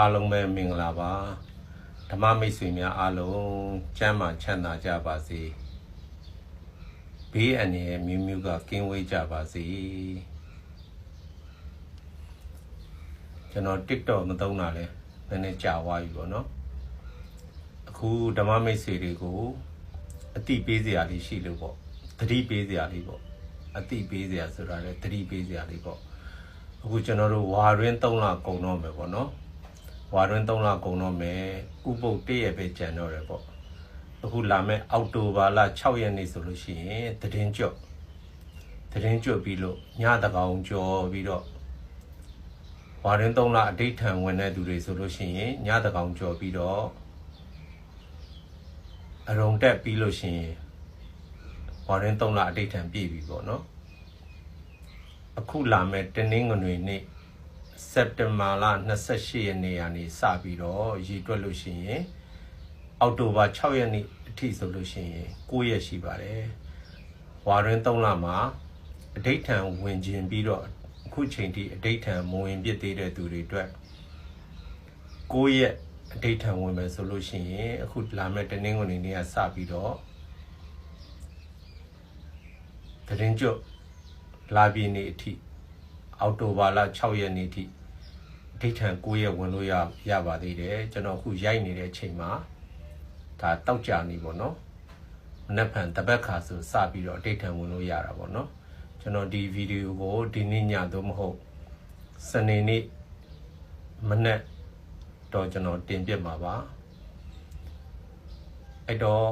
အားလုံးပဲမင်္ဂလာပါဓမ္မမိတ်ဆွေများအားလုံးကျမ်းမာချမ်းသာကြပါစေဘေးအန္တရာယ်မျိုးမျိုးကကင်းဝေးကြပါစေကျွန်တော် TikTok မသုံးတာလဲနည်းနည်းကြာသွားပြီပေါ့နော်အခုဓမ္မမိတ်ဆွေတွေကိုအတိပေးစရာလေးရှိလို့ပေါ့သတိပေးစရာလေးပေါ့အတိပေးစရာဆိုတာလဲသတိပေးစရာလေးပေါ့အခုကျွန်တော်တို့ဝါရင်း3လကုန်တော့မယ်ပေါ့နော် ဝါရင်း3လကုန်တော့မယ်ဥပုပ်တည့်ရပဲကြံတော့တယ်ပေါ့အခုလာမယ့်အောက်တိုဘာလ6ရက်နေ့ဆိုလို့ရှိရင်တည်င်းကျွတ်တည်င်းကျွတ်ပြီးလို့ညတကောင်ကြော်ပြီးတော့ဝါရင်း3လအဋိဌံဝင်တဲ့သူတွေဆိုလို့ရှိရင်ညတကောင်ကြော်ပြီးတော့အရုံတက်ပြီးလို့ရှိရင်ဝါရင်း3လအဋိဌံပြည့်ပြီပေါ့နော်အခုလာမယ့်တနင်္ဂနွေနေ့ စက်တင်ဘာလ28ရက်နေ့ကနေစပြီးတော့ရည်တွက်လို့ရှိရင်အောက်တိုဘာ6ရက်နေ့အထိဆိုလို့ရှိရင်9ရက်ရှိပါတယ်။ဝါရင်3လမှာအဋိဌံဝင်ခြင်းပြီးတော့အခုချိန်ထိအဋိဌံမဝင်ပြစ်သေးတဲ့သူတွေအတွက်9ရက်အဋိဌံဝင်မယ်ဆိုလို့ရှိရင်အခုလာမယ့်တနင်္ဂနွေနေ့ကစပြီးတော့တရင်ကျွတ်လာပြည်နေ့အထိ အောက်တိုဘာလ6ရက်နေ့အထိဒိဋ္ဌံ9ရက်ဝင်လို့ရရပါသေးတယ်ကျွန်တော်အခုရိုက်နေတဲ့အချိန်မှာဒါတောက်ကြနေပေါ့နော်မနေ့ဖန်တပတ်ခါဆိုစပြီးတော့ဒိဋ္ဌံဝင်လို့ရတာပေါ့နော်ကျွန်တော်ဒီဗီဒီယိုကိုဒီနေ့ညသို့မဟုတ်စနေနေ့မနေ့တော့ကျွန်တော်တင်ပြမှာပါအဲ့တော့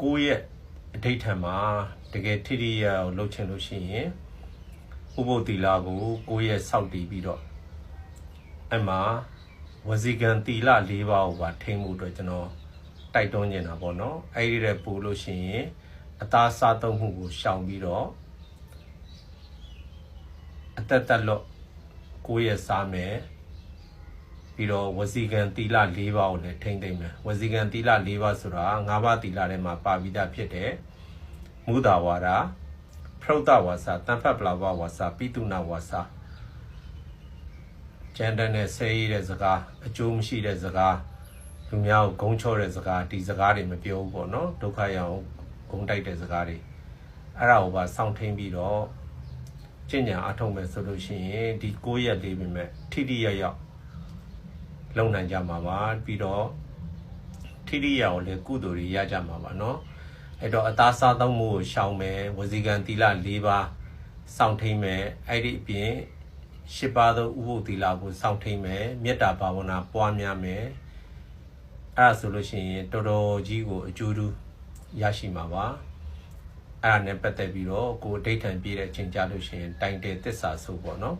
9ရက်အဋိဋ္ဌံမှာတကယ်ထိထိရအောင်လုပ်ချင်လို့ရှိရင် ဥပုသ်တီလာကို9ရက်စောက်တည်ပြီးတော့အဲ့မှာဝစီကံတီလာ၄ပါးကိုပါထိမ့်မှုအတွက်ကျွန်တော်တိုက်တွန်းနေတာပေါ့နော်အဲ့ဒီတဲ့ပို့လို့ရှိရင်အသားစားသုံးမှုကိုရှောင်ပြီးတော့အသက်သက်လို့9ရက်စားမယ်ပြီးတော့ဝစီကံတီလာ၄ပါးကိုလည်းထိမ့်သိမ့်မယ်ဝစီကံတီလာ၄ပါးဆိုတာ၅ပါးတီလာထဲမှာပါပြီးသားဖြစ်တဲ့မူတာဝါဒ ဖရုဒ္ဒဝါစာတန်ဖတ်ပလာဝဝါစာပိတုနာဝါစာကျန်တဲ့နဲ့ဆဲရတဲ့စကားအကျိုးမရှိတဲ့စကားလူများကိုဂုံချော့တဲ့စကားဒီစကားတွေမပြောဘူးပေါ့နော်ဒုက္ခရောက်ဂုံတိုက်တဲ့စကားတွေအဲ့ဒါကိုပါစောင့်ထိန်ပြီးတော့ကျင့်ကြံအထောက်မဲ့ဆိုလို့ရှိရင်ဒီ9ရက်လေးပြီမဲ့ထိထိရရောက်လုံနိုင်ကြမှာပါပြီးတော့ထိထိရအောင်လည်းကုသိုလ်တွေရကြမှာပါเนาะ အဲ့တော့အသားစားသုံးမှုကိုရှောင်မယ်ဝစီကံတီလ၄ပါးစောင့်ထိန်မယ်အဲ့ဒီအပြင်ရှစ်ပါးသောဥပုသ်တီလာကိုစောင့်ထိန်မယ်မေတ္တာဘာဝနာပွားများမယ်အဲ့ဒါဆိုလို့ရှိရင်တော်တော်ကြီးကိုအကျိုးတူရရှိမှာပါအဲ့ဒါနဲ့ပတ်သက်ပြီးတော့ကိုအဋိဌံပြည့်တဲ့အချိန်ကြလို့ရှိရင်တိုင်တယ်တစ္ဆာဆိုပေါ့နော်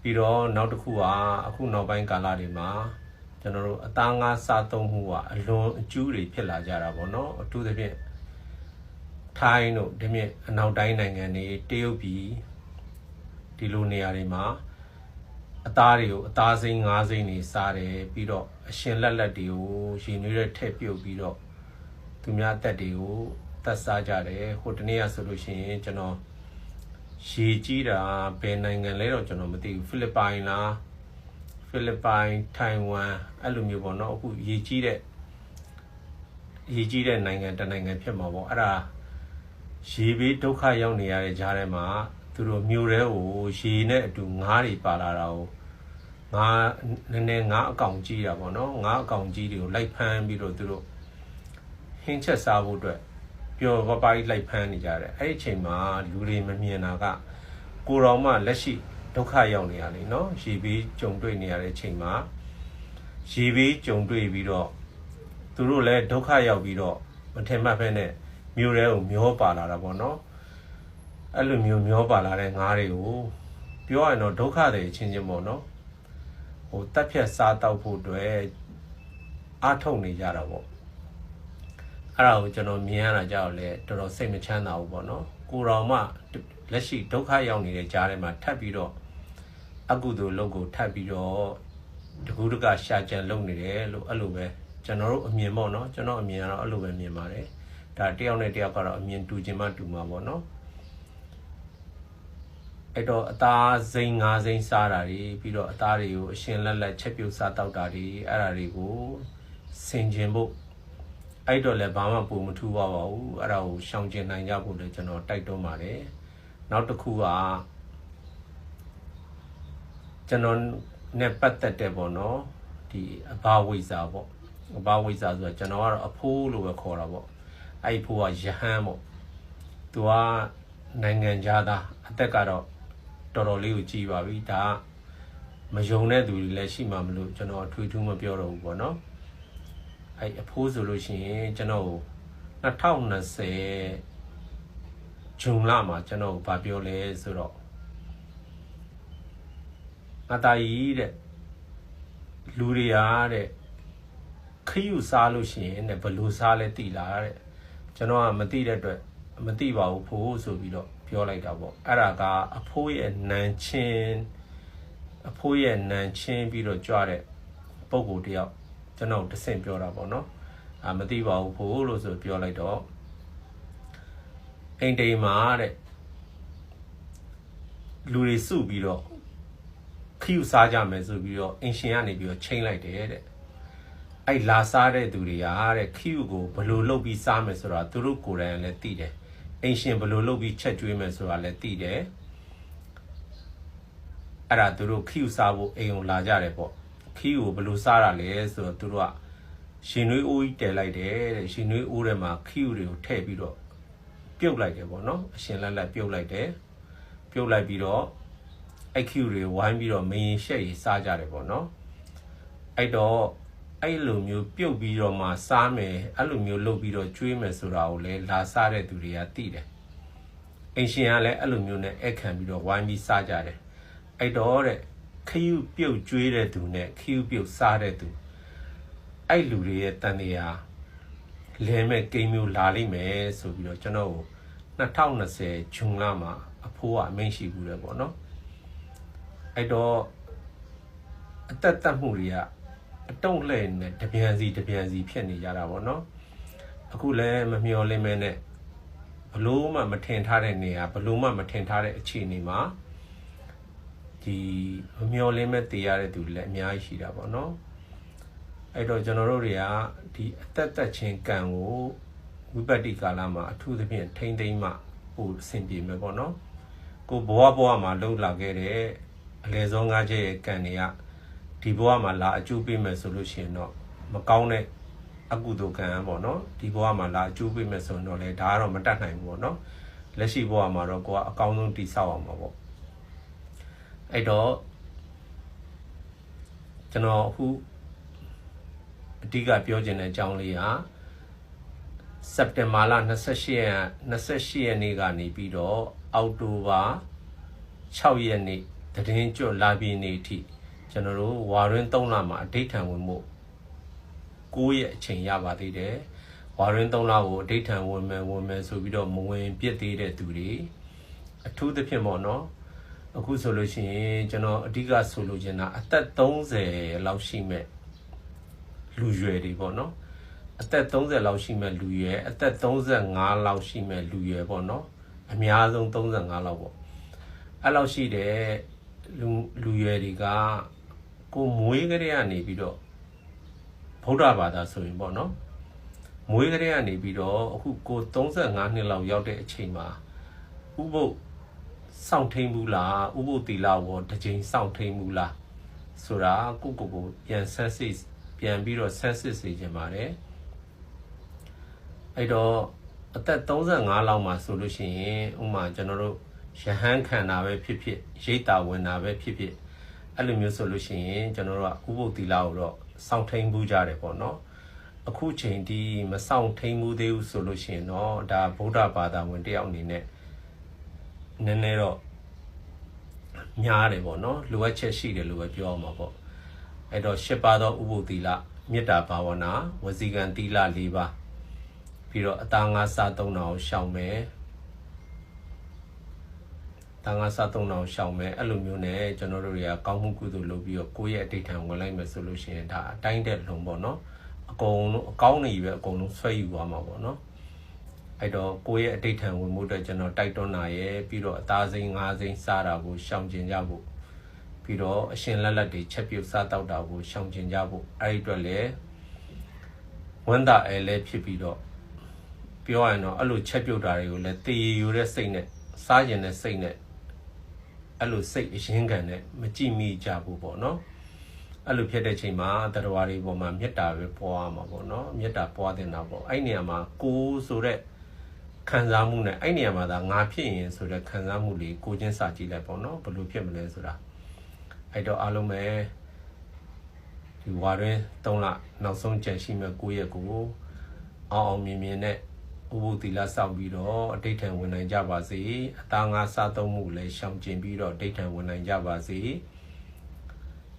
ပြီးတော့နောက်တစ်ခုကအခုနောက်ပိုင်းကာလတွေမှာ ကျွန်တော်တို့အသားငါးစားသုံးမှုကအလွန်အကျူးတွေဖြစ်လာကြတာပေါ့နော်အထူးသဖြင့်ထိုင်းတို့ဒီမြင့်အနောက်တိုင်းနိုင်ငံတွေတရုတ်ပြည်ဒီလိုနေရာတွေမှာအသားတွေကိုအသားစိမ်းငါးစိမ်းတွေစားတယ်ပြီးတော့အရှင်လက်လက်တွေကိုရှင်နွေးတဲ့ထည့်ပြုတ်ပြီးတော့သူများတက်တွေကိုတတ်စားကြတယ်ဟိုတနေ့ကဆိုလို့ရှိရင်ကျွန်တော်ရေကြီးတာဘယ်နိုင်ငံလဲတော့ကျွန်တော်မသိဘူးဖိလစ်ပိုင်လား ဖိလစ်ပိုင်ထိုင်ဝမ်အဲ့လိုမျိုးပေါ့နော်အခုရေကြီးတဲ့ရေကြီးတဲ့နိုင်ငံတနိုင်ငံဖြစ်မှာပေါ့အဲ့ဒါရေဘေးဒုက္ခရောက်နေရတဲ့ကြားထဲမှာသူတို့မြို့ထဲကိုရေနဲ့အတူငါးတွေပါလာတာကိုငါးနည်းနည်းငါးအကောင်ကြီးတာပေါ့နော်ငါးအကောင်ကြီးတွေကိုလိုက်ဖမ်းပြီးတော့သူတို့ဟင်းချက်စားဖို့အတွက်ပျော်ပပါးကြီးလိုက်ဖမ်းနေကြတယ်အဲ့ဒီအချိန်မှာလူတွေမမြင်တာကကိုတော်မှလက်ရှိ ဒုက္ခရောက်နေရလေနော်ရေဘေးကြုံတွေ့နေရတဲ့အချိန်မှာရေဘေးကြုံတွေ့ပြီးတော့သူတို့လည်းဒုက္ခရောက်ပြီးတော့မထင်မှတ်ဖဲနဲ့မြို့ထဲကိုမျောပါလာတာပေါ့နော်အဲ့လိုမျိုးမျောပါလာတဲ့ငါးတွေကိုပြောရရင်တော့ဒုက္ခတွေချင်းချင်းပေါ့နော်ဟိုတက်ဖြတ်စားတောက်ဖို့အတွက်အားထုတ်နေကြတာပေါ့အဲ့ဒါကိုကျွန်တော်မြင်ရတာကြောက်လဲတော်တော်စိတ်မချမ်းသာဘူးပေါ့နော်ကိုတော်မှလက်ရှိဒုက္ခရောက်နေတဲ့ကြားထဲမှာထပ်ပြီးတော့ အကုသိုလ်လုပ်ကိုထပ်ပြီးတော့တကူးတကရှာကြံလုပ်နေတယ်လို့အဲ့လိုပဲကျွန်တော်တို့အမြင်ပေါ့နော်ကျွန်တော်အမြင်ကတော့အဲ့လိုပဲမြင်ပါတယ်ဒါတယောက်နဲ့တယောက်ကတော့အမြင်တူချင်မှတူမှာပေါ့နော်အဲ့တော့အသားစိမ်းငါးစိမ်းစားတာတွေပြီးတော့အသားတွေကိုအရှင်လက်လက်ချက်ပြုတ်စားတောက်တာတွေအဲ့ဒါတွေကိုဆင်ကျင်ဖို့အဲ့တော့လည်းဘာမှပုံမထူပါပါဘူးအဲ့ဒါကိုရှောင်ကျင်နိုင်ကြဖို့လည်းကျွန်တော်တိုက်တွန်းပါတယ်နောက်တစ်ခုက ကျွန်တော်နဲ့ပတ်သက်တဲ့ပေါ့နော်ဒီအဘာဝိဇာပေါ့အဘာဝိဇာဆိုတာကျွန်တော်ကတော့အဖိုးလို့ပဲခေါ်တာပေါ့အဲ့ဒီဖိုးကယဟန်ပေါ့သူကနိုင်ငံသားအသက်ကတော့တော်တော်လေးကိုကြည်ပါပြီဒါကမယုံတဲ့သူတွေလည်းရှိမှမလို့ကျွန်တော်အထွေထူးမပြောတော့ဘူးပေါ့နော်အဲ့အဖိုးဆိုလို့ရှိရင်ကျွန်တော်2020ဂျွန်လမှာကျွန်တော်ဗာပြောလဲဆိုတော့ ငါတာကြီးတဲ့လူတွေအားတဲ့ခရီးယူစားလို့ရှိရင်တဲ့ဘယ်လိုစားလဲတိလားတဲ့ကျွန်တော်ကမသိတဲ့အတွက်မသိပါဘူးဖို့ဆိုပြီးတော့ပြောလိုက်တာပေါ့အဲ့ဒါကအဖိုးရဲ့နန်းချင်းအဖိုးရဲ့နန်းချင်းပြီးတော့ကြွတဲ့ပုံကိုတယောက်ကျွန်တော်တဆင့်ပြောတာပေါ့နော်အာမသိပါဘူးဖို့လို့ဆိုပြောလိုက်တော့အိမ်တိမ်မှာတဲ့လူတွေစုပြီးတော့ ခီးယူစားကြမယ်ဆိုပြီးတော့အင်ရှင်ကနေပြီးတော့ချိန်လိုက်တယ်တဲ့အဲ့လာစားတဲ့သူတွေကတဲ့ခီးယူကိုဘယ်လိုလုပ်ပြီးစားမယ်ဆိုတာသူတို့ကိုယ်တိုင်လည်းသိတယ်အိမ်ရှင်ဘယ်လိုလုပ်ပြီးချက်ကျွေးမယ်ဆိုတာလည်းသိတယ်အဲ့ဒါသူတို့ခီးယူစားဖို့အိမ်ကိုလာကြတယ်ပေါ့ခီးယူကိုဘယ်လိုစားတာလဲဆိုတော့သူတို့ကရှင်နွေးအိုးကြီးတည်လိုက်တယ်တဲ့ရှင်နွေးအိုးထဲမှာခီးယူတွေကိုထည့်ပြီးတော့ပြုတ်လိုက်တယ်ပေါ့နော်အရှင်လက်လက်ပြုတ်လိုက်တယ်ပြုတ်လိုက်ပြီးတော့ အဲ့ခီးယူတွေဝိုင်းပြီးတော့မရင်ရှက်ရီစားကြတယ်ပေါ့နော်အဲ့တော့အဲ့လိုမျိုးပြုတ်ပြီးတော့မှစားမယ်အဲ့လိုမျိုးလုပ်ပြီးတော့ကျွေးမယ်ဆိုတာကိုလည်းလာစားတဲ့သူတွေကသိတယ်အင်ရှင်ကလည်းအဲ့လိုမျိုးနဲ့အခန့်ပြီးတော့ဝိုင်းပြီးစားကြတယ်အဲ့တော့တဲ့ခယူပြုတ်ကျွေးတဲ့သူနဲ့ခယူပြုတ်စားတဲ့သူအဲ့လူတွေရဲ့တန်တရားလဲမဲ့ကိန်းမျိုးလာလိမ့်မယ်ဆိုပြီးတော့ကျွန်တော်ကို2020ဂျွန်လမှာအဖိုးကအမိန့်ရှိဘူးတယ်ပေါ့နော် အဲ့တော့အသက်သက်မှုတွေကအတုံးလှဲ့နဲ့တပြန်စီတပြန်စီဖြစ်နေကြတာပေါ့နော်အခုလည်းမမျောလင်းမဲနဲ့ဘလို့မှမထင်ထားတဲ့နေရာဘလို့မှမထင်ထားတဲ့အခြေအနေမှာဒီမမျောလင်းမဲ့တည်ရတဲ့သူတွေလည်းအများကြီးရှိတာပေါ့နော်အဲ့တော့ကျွန်တော်တို့တွေကဒီအသက်သက်ချင်းကံကိုဝိပဿနာကာလမှာအထူးသဖြင့်ထိမ့်သိမ့်မှပို့အဆင်ပြေမယ်ပေါ့နော်ကိုဘဝဘဝမှာလှုပ်လာခဲ့တဲ့ အလေဆုံးငါးချက်ရဲ့ကံတွေကဒီဘဝမှာလာအကျိုးပေးမယ်ဆိုလို့ရှိရင်တော့မကောင်းတဲ့အကုသိုလ်ကံပေါ့နော်ဒီဘဝမှာလာအကျိုးပေးမယ်ဆိုရင်တော့လေဒါကတော့မတတ်နိုင်ဘူးပေါ့နော်လက်ရှိဘဝမှာတော့ကိုကအကောင်းဆုံးတိဆောက်အောင်ပါပေါ့အဲ့တော့ကျွန်တော်အခုအဓိကပြောချင်တဲ့အကြောင်းလေးဟာစက်တင်ဘာလ28ရက်28ရက်နေ့ကနေပြီးတော့အောက်တိုဘာ6ရက်နေ့ တရင်ကျွတ်လာပြီးနေ့အထိကျွန်တော်တို့ဝါရင်း3လမှာအဋိဌံဝင်မှု9ရက်အချိန်ရပါသေးတယ်ဝါရင်း3လကိုအဋိဌံဝင်မယ်ဝင်မယ်ဆိုပြီးတော့မဝင်ပြစ်သေးတဲ့သူတွေအထူးသဖြင့်ပေါ့နော်အခုဆိုလို့ရှိရင်ကျွန်တော်အဓိကဆိုလိုချင်တာအသက်30လောက်ရှိမဲ့လူရွယ်တွေပေါ့နော်အသက်30လောက်ရှိမဲ့လူရွယ်အသက်35လောက်ရှိမဲ့လူရွယ်ပေါ့နော်အများဆုံး35လောက်ပေါ့အဲ့လောက်ရှိတဲ့ လူလူရွယ်တွေကကိုမွေးကလေးကနေပြီးတော့ဗုဒ္ဓဘာသာဆိုရင်ပေါ့နော်မွေးကလေးကနေပြီးတော့အခုကို35နှစ်လောက်ရောက်တဲ့အချိန်မှာဥပုပ်စောင့်ထိန်ဘူးလားဥပုပ်တီလာဝတစ်ချိန်စောင့်ထိန်ဘူးလားဆိုတာကိုကိုကိုပြန်ဆက်စစ်ပြန်ပြီးတော့ဆက်စစ်စေချင်ပါတယ်အဲ့တော့အသက်35လောက်မှာဆိုလို့ရှိရင်ဥမာကျွန်တော်တို့ ရဟန်းခံတာပဲဖြစ်ဖြစ်ရိတ်တာဝင်တာပဲဖြစ်ဖြစ်အဲ့လိုမျိုးဆိုလို့ရှိရင်ကျွန်တော်တို့ကဥပုပ်တီလာကိုတော့စောင့်ထိန်ဘူးကြတယ်ပေါ့နော်အခုချိန်ဒီမဆောင်ထိန်မှုသေးဘူးဆိုလို့ရှိရင်တော့ဒါဗုဒ္ဓဘာသာဝင်တယောက်အနေနဲ့နည်းနည်းတော့များတယ်ပေါ့နော်လိုအပ်ချက်ရှိတယ်လို့ပဲပြောအောင်ပါပေါ့အဲ့တော့ရှစ်ပါးသောဥပုသ်သီလမေတ္တာဘာဝနာဝစီကံသီလ၄ပါးပြီးတော့အသားငါးစားသုံးတာကိုရှောင်မယ် တန်ခါစားသုံးအောင်ရှောင်မယ်အဲ့လိုမျိုးနဲ့ကျွန်တော်တို့တွေကကောင်းမှုကုသိုလ်လုပ်ပြီးတော့ကိုယ့်ရဲ့အတိတ်ထံဝင်လိုက်မယ်ဆိုလို့ရှိရင်ဒါအတိုင်းတဲ့လုံပေါ့နော်အကုန်လုံးအကောင်းနေပဲအကုန်လုံးဆွဲယူသွားမှာပေါ့နော်အဲ့တော့ကိုယ့်ရဲ့အတိတ်ထံဝင်မှုအတွက်ကျွန်တော်တိုက်တွန်းတာရယ်ပြီးတော့အသားစိမ်းငါးစိမ်းစားတာကိုရှောင်ကျဉ်ကြဖို့ပြီးတော့အရှင်လက်လက်တွေချက်ပြုတ်စားတောက်တာကိုရှောင်ကျဉ်ကြဖို့အဲ့ဒီအတွက်လည်းဝန်တာအဲလည်းဖြစ်ပြီးတော့ပြောရရင်တော့အဲ့လိုချက်ပြုတ်တာတွေကိုလည်းတည်ရယူတဲ့စိတ်နဲ့စားကျင်တဲ့စိတ်နဲ့ အဲ့လိုစိတ်အရင်ခံနဲ့မကြည့်မိကြဘူးပေါ့နော်အဲ့လိုဖြစ်တဲ့ချိန်မှာတရားတွေပေါ်မှာမေတ္တာပဲပွားမှာပေါ့နော်မေတ္တာပွားတင်တာပေါ့အဲ့နေရာမှာကိုယ်ဆိုတဲ့ခံစားမှုနဲ့အဲ့နေရာမှာဒါငါဖြစ်ရင်ဆိုတဲ့ခံစားမှုလေးကိုချင်းစာကြည့်လိုက်ပေါ့နော်ဘယ်လိုဖြစ်မလဲဆိုတာအဲ့တော့အားလုံးပဲဒီဝါရင်း၃လနောက်ဆုံးကြံရှိမဲ့ကိုယ့်ရဲ့ကိုအောင်အောင်မြင်မြင်နဲ့ ဥပုသ်သီလစောင့်ပြီးတော့အတိတ်ထံဝင်နိုင်ကြပါစေအသားငါစားသုံးမှုလည်းရှောင်ကျဉ်ပြီးတော့အတိတ်ထံဝင်နိုင်ကြပါစေ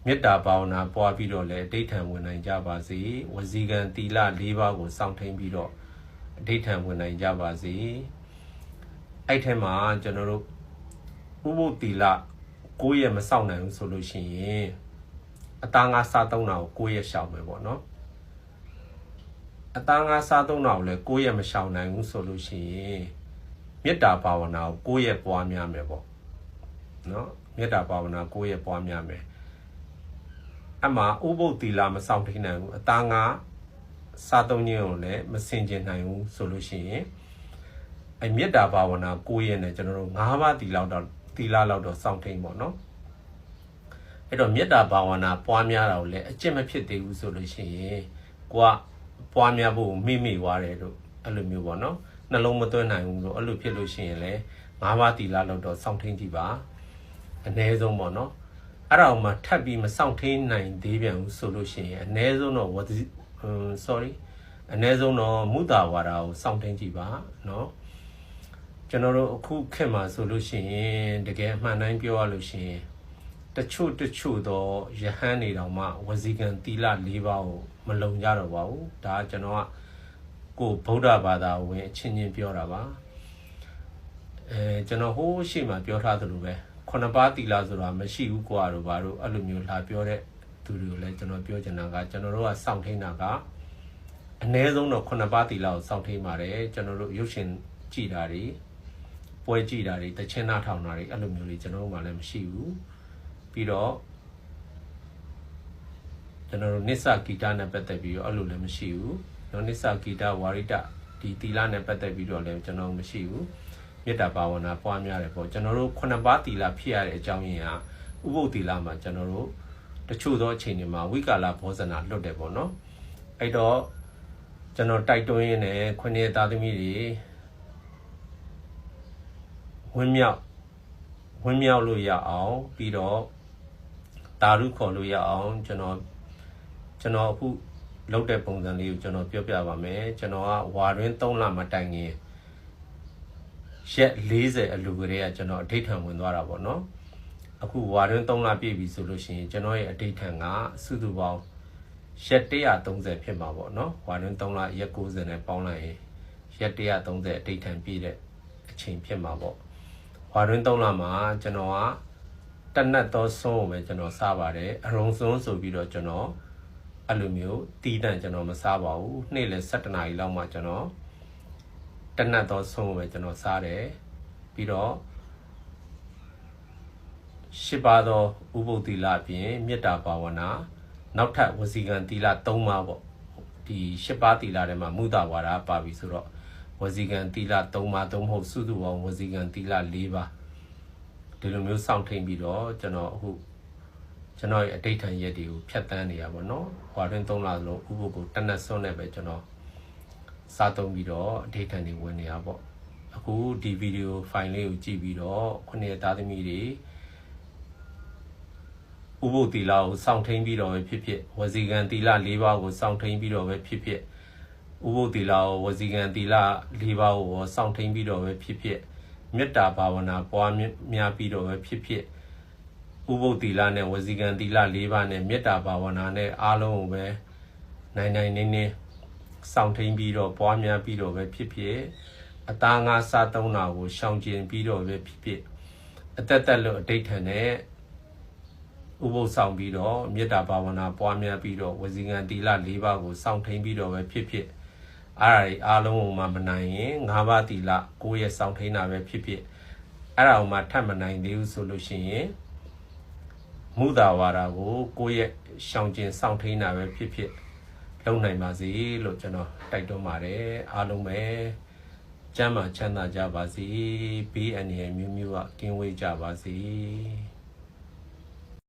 မေတ္တာဘာဝနာပွားပြီးတော့လည်းအတိတ်ထံဝင်နိုင်ကြပါစေဝစီကံသီလ၄ပါးကိုစောင့်ထိန်ပြီးတော့အတိတ်ထံဝင်နိုင်ကြပါစေအဲ့ထက်မှာကျွန်တော်တို့ဥပုသ်သီလကိုယ့်ရဲ့မစောင့်နိုင်ဘူးဆိုလို့ရှိရင်အသားငါစားသုံးတာကိုကိုယ့်ရဲ့ရှောင်မယ်ပေါ့နော် အသားငါစားသုံးတာကိုလည်းကိုယ့်ရဲ့မရှောင်နိုင်ဘူးဆိုလို့ရှိရင်မေတ္တာဘာဝနာကိုကိုယ့်ရဲ့ပွားများမယ်ပေါ့နော်မေတ္တာဘာဝနာကိုယ့်ရဲ့ပွားများမယ်အမှဥပုပ်သီလာမဆောင်ထိန်နိုင်ဘူးအသားငါစားသုံးခြင်းကိုလည်းမစင်ကျင်နိုင်ဘူးဆိုလို့ရှိရင်အဲမေတ္တာဘာဝနာကိုယ့်ရဲ့နဲ့ကျွန်တော်တို့၅ပါးသီလောက်တော့သီလာလောက်တော့စောင့်ထိန်ပေါ့နော်အဲ့တော့မေတ္တာဘာဝနာပွားများတာကိုလည်းအကျင့်မဖြစ်သေးဘူးဆိုလို့ရှိရင်ကိုက ပွားများဖို့မိမိွားတယ်လို့အဲ့လိုမျိုးပေါ့နော်နှလုံးမသွင်းနိုင်ဘူးလို့အဲ့လိုဖြစ်လို့ရှိရင်လည်းငါးပါးတီလာလောက်တော့စောင့်ထိန်ကြည့်ပါအ ਨੇ ဆုံးပေါ့နော်အဲ့ဒါမှထပ်ပြီးမစောင့်ထိန်နိုင်သေးပြန်ဘူးဆိုလို့ရှိရင်အ ਨੇ ဆုံးတော့ဝတိ sorry အ ਨੇ ဆုံးတော့မုတာဝါဒကိုစောင့်ထိန်ကြည့်ပါနော်ကျွန်တော်တို့အခုခေတ်မှာဆိုလို့ရှိရင်တကယ်အမှန်တိုင်းပြောရလို့ရှိရင် တချို့တချို့တော့ယဟန်နေတော်မှဝစီကံတီလာ၄ပါးကိုမလုံကြတော့ပါဘူးဒါကကျွန်တော်ကကိုဗုဒ္ဓဘာသာဝင်အချင်းချင်းပြောတာပါအဲကျွန်တော်ဟိုးရှိမှပြောထားသလိုပဲခုနှစ်ပါးတီလာဆိုတာမရှိဘူးကွာတော့ဘာလို့အဲ့လိုမျိုးလာပြောတဲ့သူတွေကိုလည်းကျွန်တော်ပြောချင်တာကကျွန်တော်တို့ကစောင့်ထိန်တာကအ ਨੇ ဆုံးတော့ခုနှစ်ပါးတီလာကိုစောင့်ထိန်ပါတယ်ကျွန်တော်တို့ရုပ်ရှင်ကြည်တာတွေပွဲကြည့်တာတွေတချင်းနာထောင်တာတွေအဲ့လိုမျိုးတွေကျွန်တော်တို့မှလည်းမရှိဘူး ပြီးတော့ကျွန်တော်တို့နစ္စဂီတနဲ့ပတ်သက်ပြီးတော့အဲ့လိုလည်းမရှိဘူး။နော်နစ္စဂီတဝါရိတဒီတီလာနဲ့ပတ်သက်ပြီးတော့လည်းကျွန်တော်မရှိဘူး။မေတ္တာဘာဝနာပွားများတယ်ပေါ့ကျွန်တော်တို့ခုနှစ်ပါးတီလာဖြစ်ရတဲ့အကြောင်းရင်းဟာဥပုပ်တီလာမှာကျွန်တော်တို့တချို့သောအချိန်တွေမှာဝိကာလဘောဇနာလွတ်တယ်ပေါ့နော်။အဲ့တော့ကျွန်တော်တိုက်တွန်းရင်းနဲ့ခွင့်ရသားသမီးတွေဝင်းမြောက်ဝင်းမြောက်လို့ရအောင်ပြီးတော့ တာရုခေါ်လို့ရအောင်ကျွန်တော်ကျွန်တော်အခုလုပ်တဲ့ပုံစံလေးကိုကျွန်တော်ပြောပြပါမယ်ကျွန်တော်ကဝါတွင်း3လမတိုင်ခင်ရက်40အလူကလေးကကျွန်တော်အဋိဌံဝင်သွားတာပေါ့နော်အခုဝါတွင်း3လပြည့်ပြီဆိုလို့ရှိရင်ကျွန်တော်ရဲ့အဋိဌံကစုစုပေါင်းရက်130ဖြစ်မှာပေါ့နော်ဝါတွင်း3လရက်90နဲ့ပေါင်းလိုက်ရင်ရက်130အဋိဌံပြည့်တဲ့အချိန်ဖြစ်မှာပေါ့ဝါတွင်း3လမှာကျွန်တော်က တနတ်သောဆုံးကိုပဲကျွန်တော်စားပါတယ်အရုံဆုံးဆိုပြီးတော့ကျွန်တော်အဲ့လိုမျိုးတီးတန့်ကျွန်တော်မစားပါဘူးနေ့လယ်7နာရီလောက်မှကျွန်တော်တနတ်သောဆုံးကိုပဲကျွန်တော်စားတယ်ပြီးတော့ရှစ်ပါးသောဥပုပ်သီလအပြင်မေတ္တာဘာဝနာနောက်ထပ်ဝစီကံသီလ3ပါးပေါ့ဒီရှစ်ပါးသီလထဲမှာမုဒဝါဒပါပြီဆိုတော့ဝစီကံသီလ3ပါးသုံးမဟုတ်စုစုပေါင်းဝစီကံသီလ4ပါး ဒီလိုမျိုးစောင့်ထိန်ပြီးတော့ကျွန်တော်အခုကျွန်တော်ရဲ့အတိတ်ထံရက်တွေကိုဖြတ်တန်းနေရပါတော့။ဟွာတွင်3လလုံးဥပုပ်ကိုတနက်စွန်းနဲ့ပဲကျွန်တော်စားသုံးပြီးတော့အတိတ်ထံတွေဝင်နေရပေါ့။အခုဒီဗီဒီယိုဖိုင်လေးကိုကြည့်ပြီးတော့ခုနှစ်သားသမီးတွေဥပုပ်တီလာကိုစောင့်ထိန်ပြီးတော့ပဲဖြစ်ဖြစ်ဝစီကံတီလာ၄ပါးကိုစောင့်ထိန်ပြီးတော့ပဲဖြစ်ဖြစ်ဥပုပ်တီလာကိုဝစီကံတီလာ၄ပါးကိုစောင့်ထိန်ပြီးတော့ပဲဖြစ်ဖြစ် မေတ္တာဘာဝနာပွားများပြီးတော့ပဲဖြစ်ဖြစ်ဥပုပ်တီလာနဲ့ဝစီကံတီလာ၄ပါးနဲ့မေတ္တာဘာဝနာနဲ့အားလုံးကိုပဲနိုင်နိုင်နေနေစောင့်ထိန်ပြီးတော့ပွားများပြီးတော့ပဲဖြစ်ဖြစ်အသားငါစားသုံးတာကိုရှောင်ကျဉ်ပြီးတော့ပဲဖြစ်ဖြစ်အသက်သက်လို့အတိတ်ထန်နဲ့ဥပုပ်ဆောင်ပြီးတော့မေတ္တာဘာဝနာပွားများပြီးတော့ဝစီကံတီလာ၄ပါးကိုစောင့်ထိန်ပြီးတော့ပဲဖြစ်ဖြစ် အားရအားလုံးကိုမှမနိုင်ရင်၅ပါးတီလကိုယ့်ရဲ့စောင့်ထိန်တာပဲဖြစ်ဖြစ်အဲ့ဒါကိုမှထပ်မနိုင်သေးဘူးဆိုလို့ရှိရင်မုသာဝါဒကိုကိုယ့်ရဲ့ရှောင်ကျင်စောင့်ထိန်တာပဲဖြစ်ဖြစ်လုံနိုင်ပါစေလို့ကျွန်တော်တိုက်တွန်းပါတယ်အားလုံးပဲကျမ်းမာချမ်းသာကြပါစေဘေးအန္တရာယ်မျိုးမျိုးကကင်းဝေးကြပါစေ